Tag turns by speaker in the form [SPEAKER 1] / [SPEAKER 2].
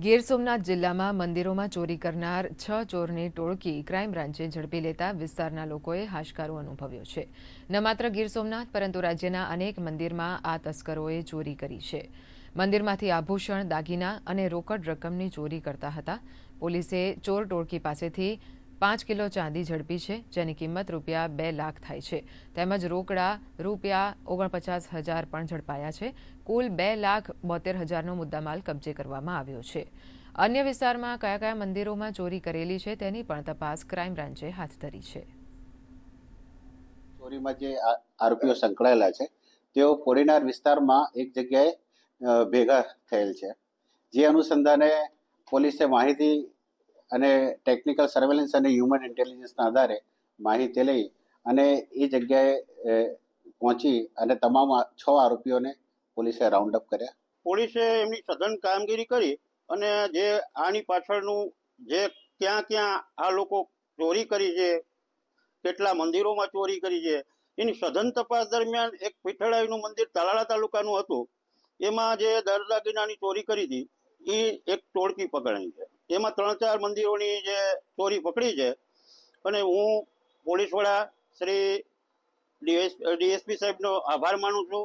[SPEAKER 1] ગીર સોમનાથ જિલ્લામાં મંદિરોમાં ચોરી કરનાર છ ચોરની ટોળકી ક્રાઇમ બ્રાન્ચે ઝડપી લેતા વિસ્તારના લોકોએ હાશકારો અનુભવ્યો છે. ન માત્ર ગીર સોમનાથ, પરંતુ રાજ્યના અનેક મંદિરમાં આ તસ્કરોએ ચોરી કરી છે. મંદિરમાંથી આભૂષણ, દાગીના અને રોકડ રકમની ચોરી કરતા હતા. પોલીસે ચોર ટોળકી પાસેથી પાંચ કિલો ચાંદી ઝડપી છે, જેની કિંમત રૂપિયા બે લાખ થાય છે. તેમજ રોકડા રૂપિયા ઓગણપચાસ હજાર પણ ઝડપાયા છે. કુલ બે લાખ બોતેર હજારનો મુદ્દામાલ કબજે કરવામાં આવ્યો છે. અન્ય વિસ્તારમાં કયા કયા મંદિરોમાં ચોરી કરેલી છે તેની પણ તપાસ ક્રાઇમ બ્રાન્ચે હાથ ધરી છે.
[SPEAKER 2] ચોરીમાં જે આરોપીઓ સંકળાયેલા છે, તેઓ કોડીનાર વિસ્તારમાં એક જગ્યાએ ભેગા થયેલ છે. જે અનુસંધાને પોલીસે માહિતી અને ટેકનિકલ સર્વેલન્સ અને હ્યુમન ઇન્ટેલિજન્સના આધારે માહિતી લઈ અને એ જગ્યાએ પહોંચી અને તમામ છ આરોપીઓને પોલીસે રાઉન્ડ અપ કર્યા.
[SPEAKER 3] પોલીસે એમની સઘન કામગીરી કરી અને જે આની પાછળનું જે ક્યાં ક્યાં આ લોકો ચોરી કરી છે, કેટલા મંદિરોમાં ચોરી કરી છે, એની સઘન તપાસ દરમિયાન એક પીઠળાઈનું મંદિર તાલાળા તાલુકાનું હતું, એમાં જે દરદાગીનાની ચોરી કરી હતી એ એક ટોળકી પકડાઈ છે. એમાં ત્રણ ચાર મંદિરોની જે ચોરી પકડી છે. અને હું પોલીસ વડા શ્રી ડીએસ, ડીએસપી સાહેબનો આભાર માનું છું.